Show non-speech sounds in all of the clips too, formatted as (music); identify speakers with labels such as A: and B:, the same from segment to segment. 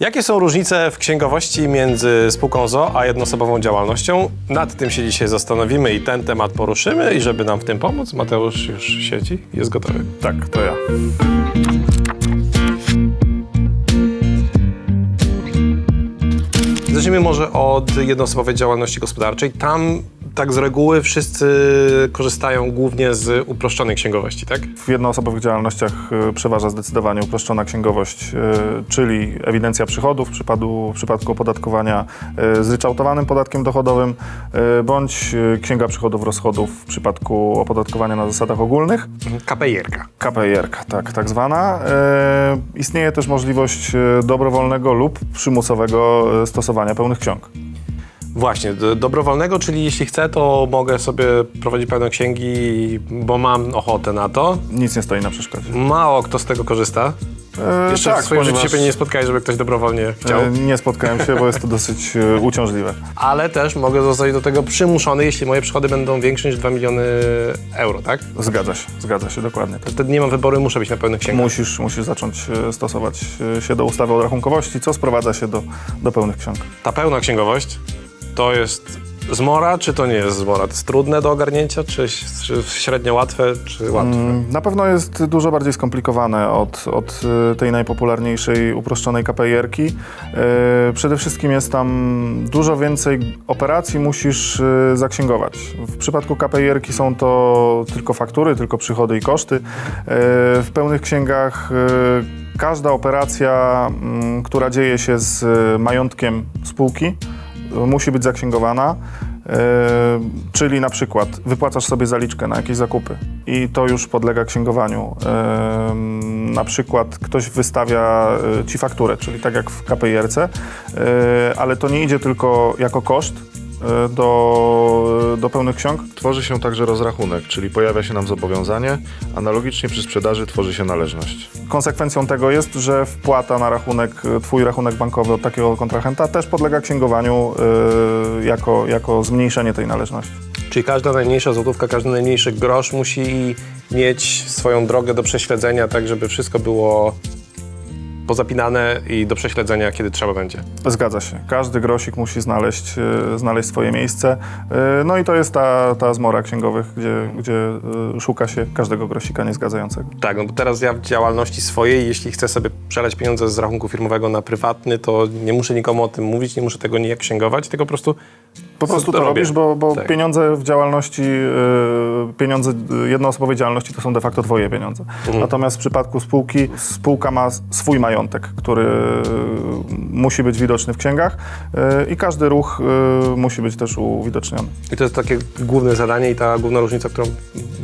A: Jakie są różnice w księgowości między spółką ZO a jednoosobową działalnością? Nad tym się dzisiaj zastanowimy i ten temat poruszymy. I żeby nam w tym pomóc, Mateusz już siedzi, jest gotowy.
B: Tak, to ja.
A: Zacznijmy może od jednoosobowej działalności gospodarczej. Tam tak z reguły wszyscy korzystają głównie z uproszczonej księgowości, tak?
B: W jednoosobowych działalnościach y, przeważa zdecydowanie uproszczona księgowość, y, czyli ewidencja przychodów w przypadku, w przypadku opodatkowania y, zryczałtowanym podatkiem dochodowym, bądź księga przychodów rozchodów w przypadku opodatkowania na zasadach ogólnych.
A: KPIR-ka.
B: KPIR, tak, tak zwana. Istnieje też możliwość dobrowolnego lub przymusowego stosowania pełnych ksiąg.
A: Właśnie, dobrowolnego, czyli jeśli chcę, to mogę sobie prowadzić pełne księgi, bo mam ochotę na to.
B: Nic nie stoi na przeszkodzie.
A: Mało kto z tego korzysta.
B: E,
A: Jeszcze w swoim życiu się nie spotkałeś, żeby ktoś dobrowolnie chciał.
B: e, nie spotkałem się, bo jest to dosyć e, uciążliwe.
A: Ale też mogę zostać do tego przymuszony, jeśli moje przychody będą większe niż 2 miliony euro, tak?
B: Zgadza się, zgadza się, dokładnie. Tak.
A: Wtedy nie mam wyboru, muszę być na pełnych księgach.
B: Musisz, musisz zacząć stosować się do ustawy o rachunkowości, co sprowadza się do, do pełnych ksiąg.
A: Ta pełna księgowość to jest zmora, czy to nie jest zmora? To jest trudne do ogarnięcia, czy, czy średnio łatwe, czy łatwe?
B: Mm, Na pewno jest dużo bardziej skomplikowane od, od e, tej najpopularniejszej uproszczonej KPIR-ki. E, Przede wszystkim jest tam dużo więcej operacji musisz e, zaksięgować. W przypadku KPIR-ki są to tylko faktury, tylko przychody i koszty. W pełnych księgach każda operacja, mm, która dzieje się z majątkiem spółki, musi być zaksięgowana. E, czyli na przykład wypłacasz sobie zaliczkę na jakieś zakupy i to już podlega księgowaniu. E, na przykład ktoś wystawia e, ci fakturę, czyli tak jak w KPIR-ce, e, ale to nie idzie tylko jako koszt do, do pełnych ksiąg,
C: Tworzy się także rozrachunek, czyli pojawia się nam zobowiązanie, analogicznie przy sprzedaży tworzy się należność.
B: Konsekwencją tego jest, że wpłata na rachunek, e, twój rachunek bankowy od takiego kontrahenta też podlega księgowaniu e, jako, jako zmniejszenie tej należności.
A: Czyli każda najmniejsza złotówka, każdy najmniejszy grosz musi mieć swoją drogę do prześledzenia, tak żeby wszystko było pozapinane i do prześledzenia, kiedy trzeba będzie.
B: Zgadza się. Każdy grosik musi znaleźć, e, znaleźć swoje miejsce. E, No i to jest ta, ta zmora księgowych, gdzie, gdzie e, szuka się każdego grosika niezgadzającego.
A: Tak, no bo teraz ja w działalności swojej, jeśli chcę sobie przelać pieniądze z rachunku firmowego na prywatny, to nie muszę nikomu o tym mówić, nie muszę tego nijak księgować, tylko po prostu
B: Po prostu to
A: robię.
B: robisz, bo, bo
A: Tak.
B: pieniądze w działalności, e, pieniądze jednoosobowej działalności to są de facto twoje pieniądze.
A: Mhm.
B: Natomiast w przypadku spółki, spółka ma swój majątek, który e, musi być widoczny w księgach e, i każdy ruch musi być też uwidoczniony.
A: I to jest takie główne zadanie i ta główna różnica, którą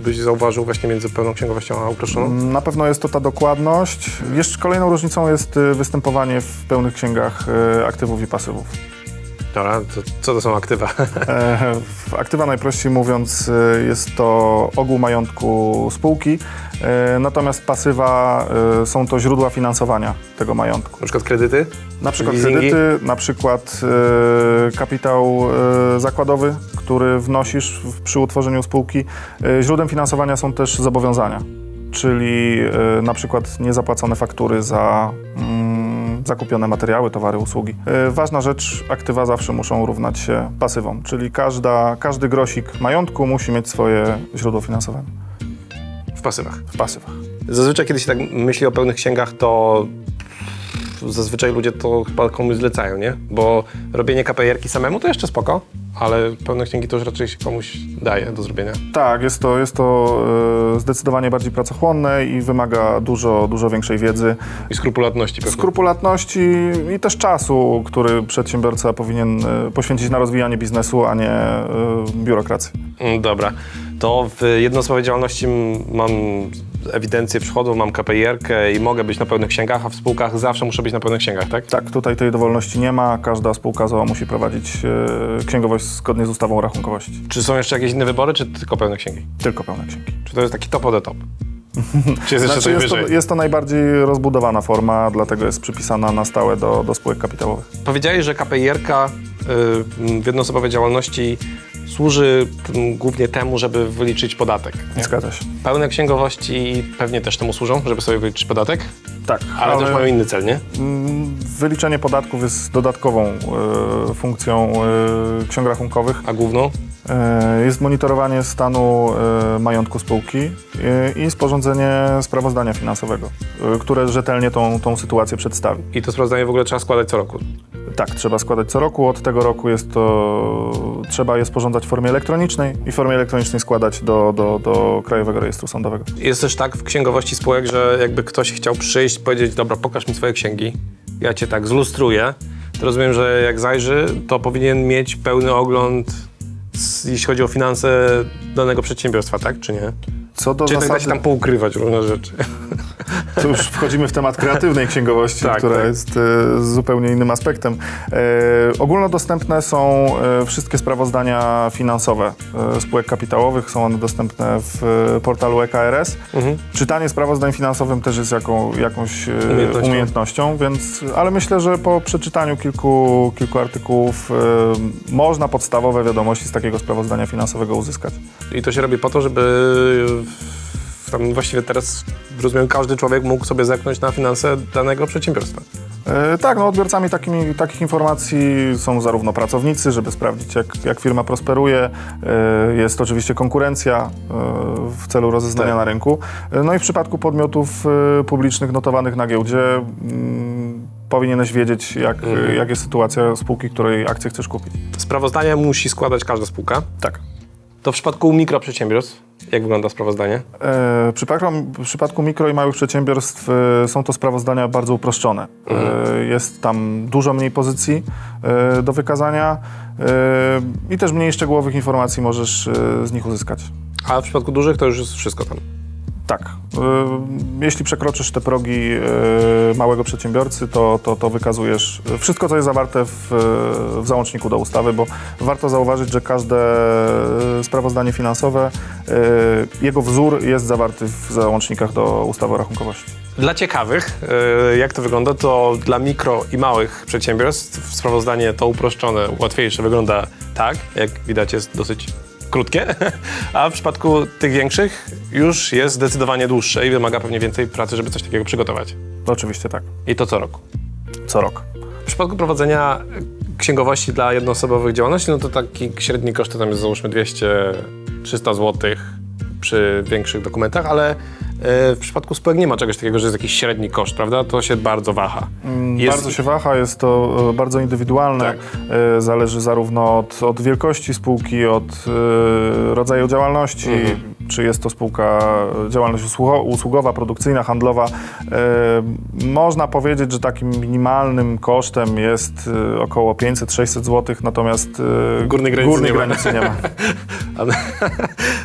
A: byś zauważył właśnie między pełną księgowością a uproszczoną?
B: Na pewno jest to ta dokładność. Jeszcze kolejną różnicą jest y, występowanie w pełnych księgach y, aktywów i pasywów.
A: Dobra, to co to są aktywa?
B: E, Aktywa najprościej mówiąc y, jest to ogół majątku spółki, e, natomiast pasywa są to źródła finansowania tego majątku.
A: Na przykład kredyty?
B: Na przykład
A: Leasingi?
B: kredyty, na przykład e, kapitał e, zakładowy, który wnosisz w, przy utworzeniu spółki. E, źródłem finansowania są też zobowiązania, czyli e, na przykład niezapłacone faktury za mm, zakupione materiały, towary, usługi. E, ważna rzecz, aktywa zawsze muszą równać się pasywom, czyli każda, każdy grosik majątku musi mieć swoje źródło finansowania
A: W pasywach.
B: w pasywach.
A: Zazwyczaj, kiedy się tak myśli o pełnych księgach, to zazwyczaj ludzie to chyba komuś zlecają, nie? Bo robienie KPR-ki samemu to jeszcze spoko, ale pełne księgi to już raczej się komuś daje do zrobienia.
B: Tak, jest to, jest to e, zdecydowanie bardziej pracochłonne i wymaga dużo, dużo większej wiedzy.
A: I skrupulatności pewnie.
B: skrupulatności i też czasu, który przedsiębiorca powinien e, poświęcić na rozwijanie biznesu, a nie e, biurokracji.
A: Mm, Dobra. To w jednoosobowej działalności mam ewidencję przychodów, mam KPR-kę i mogę być na pełnych księgach, a w spółkach zawsze muszę być na pełnych księgach, tak?
B: Tak, tutaj tej dowolności nie ma. Każda spółka ZOO musi prowadzić e, księgowość zgodnie z ustawą o rachunkowości.
A: Czy są jeszcze jakieś inne wybory, czy tylko pełne księgi?
B: Tylko pełne księgi.
A: Czy to jest taki top of the top? (laughs) czy jest jeszcze
B: Znaczy,
A: coś
B: jest, to,
A: wyżej?
B: jest to najbardziej rozbudowana forma, dlatego jest przypisana na stałe do, do spółek kapitałowych.
A: Powiedziałeś, że KPIR-ka y, w jednoosobowej działalności służy głównie temu, żeby wyliczyć podatek. nie?
B: Zgadza się.
A: Pełne księgowości pewnie też temu służą, żeby sobie wyliczyć podatek.
B: Tak,
A: Ale, też mają inny cel, nie?
B: mm, wyliczenie podatków jest dodatkową e, funkcją e, ksiąg rachunkowych.
A: A główną?
B: E, Jest monitorowanie stanu majątku spółki i sporządzenie sprawozdania finansowego, które rzetelnie tą, tą sytuację przedstawi.
A: I to sprawozdanie w ogóle trzeba składać co roku.
B: Tak, trzeba składać co roku. Od tego roku jest to, trzeba je sporządzać w formie elektronicznej i w formie elektronicznej składać do, do, do Krajowego Rejestru Sądowego.
A: Jest też tak w księgowości spółek, że jakby ktoś chciał przyjść, powiedzieć, dobra, pokaż mi swoje księgi, ja cię tak zlustruję, to rozumiem, że jak zajrzy, to powinien mieć pełny ogląd, jeśli chodzi o finanse danego przedsiębiorstwa, tak czy nie?
B: Co do
A: Czy jednak da się
B: zasady,
A: tam poukrywać różne rzeczy? (laughs)
B: to już wchodzimy w temat kreatywnej księgowości,
A: Tak,
B: która
A: tak.
B: jest e, zupełnie innym aspektem. E, ogólnodostępne są e, wszystkie sprawozdania finansowe e, spółek kapitałowych, są one dostępne w e, portalu EKRS.
A: Mhm.
B: Czytanie sprawozdań finansowym też jest jaką, jakąś e,
A: Umiejętnością.
B: umiejętnością, więc, ale myślę, że po przeczytaniu kilku, kilku artykułów e, można podstawowe wiadomości z takiego sprawozdania finansowego uzyskać.
A: I to się robi po to, żeby tam właściwie teraz, rozumiem, każdy człowiek mógł sobie zerknąć na finanse danego przedsiębiorstwa.
B: E, Tak, no odbiorcami takimi, takich informacji są zarówno pracownicy, żeby sprawdzić, jak, jak firma prosperuje. E, Jest oczywiście konkurencja e, w celu rozeznania
A: Tak.
B: na rynku. No i w przypadku podmiotów publicznych notowanych na giełdzie mm, powinieneś wiedzieć, jak,
A: Mhm.
B: jak jest sytuacja spółki, której akcję chcesz kupić.
A: Sprawozdanie musi składać każda spółka.
B: Tak.
A: To w przypadku mikroprzedsiębiorstw, jak wygląda sprawozdanie?
B: E, W przypadku, mikro i małych przedsiębiorstw e, są to sprawozdania bardzo uproszczone. E, Jest tam dużo mniej pozycji e, do wykazania e, i też mniej szczegółowych informacji możesz e, z nich uzyskać.
A: A w przypadku dużych to już jest wszystko tam.
B: Tak. E, Jeśli przekroczysz te progi e, małego przedsiębiorcy, to, to, to wykazujesz wszystko, co jest zawarte w, w załączniku do ustawy, bo warto zauważyć, że każde e, sprawozdanie finansowe, jego wzór jest zawarty w załącznikach do ustawy o rachunkowości.
A: Dla ciekawych, jak to wygląda, to dla mikro i małych przedsiębiorstw sprawozdanie to uproszczone, łatwiejsze wygląda tak, jak widać jest dosyć krótkie, (laughs) a w przypadku tych większych już jest zdecydowanie dłuższe i wymaga pewnie więcej pracy, żeby coś takiego przygotować.
B: Oczywiście tak.
A: I to co roku.
B: Co rok.
A: W przypadku prowadzenia księgowości dla jednoosobowych działalności, no to taki średni koszt to tam jest załóżmy 200-300 zł przy większych dokumentach, ale w przypadku spółek nie ma czegoś takiego, że jest jakiś średni koszt, prawda? To się bardzo waha. Jest-
B: Bardzo się waha, jest to e, bardzo indywidualne.
A: Tak.
B: E, Zależy zarówno od, od wielkości spółki, od e, rodzaju działalności,
A: Mhm.
B: czy jest to spółka, e, działalność usługo, usługowa, produkcyjna, handlowa. E, Można powiedzieć, że takim minimalnym kosztem jest e, około 500-600 zł, natomiast e,
A: Górnej granicy
B: górnej
A: nie ma.
B: granicy nie ma. (laughs)
A: Ale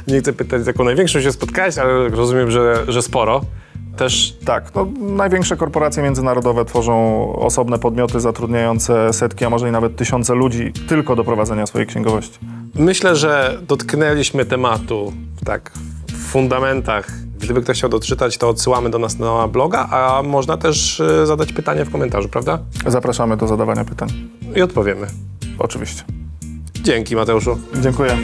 A: nie chcę pytać, z jaką największą się spotkałeś, ale rozumiem, że, że sporo. Też
B: Tak, no, największe korporacje międzynarodowe tworzą osobne podmioty zatrudniające setki, a może i nawet tysiące ludzi tylko do prowadzenia swojej księgowości.
A: myślę, że dotknęliśmy tematu tak w fundamentach. Gdyby ktoś chciał doczytać, to odsyłamy do nas na bloga, a można też e, zadać pytanie w komentarzu, prawda?
B: Zapraszamy do zadawania pytań.
A: I odpowiemy.
B: Oczywiście.
A: Dzięki, Mateuszu.
B: Dziękuję.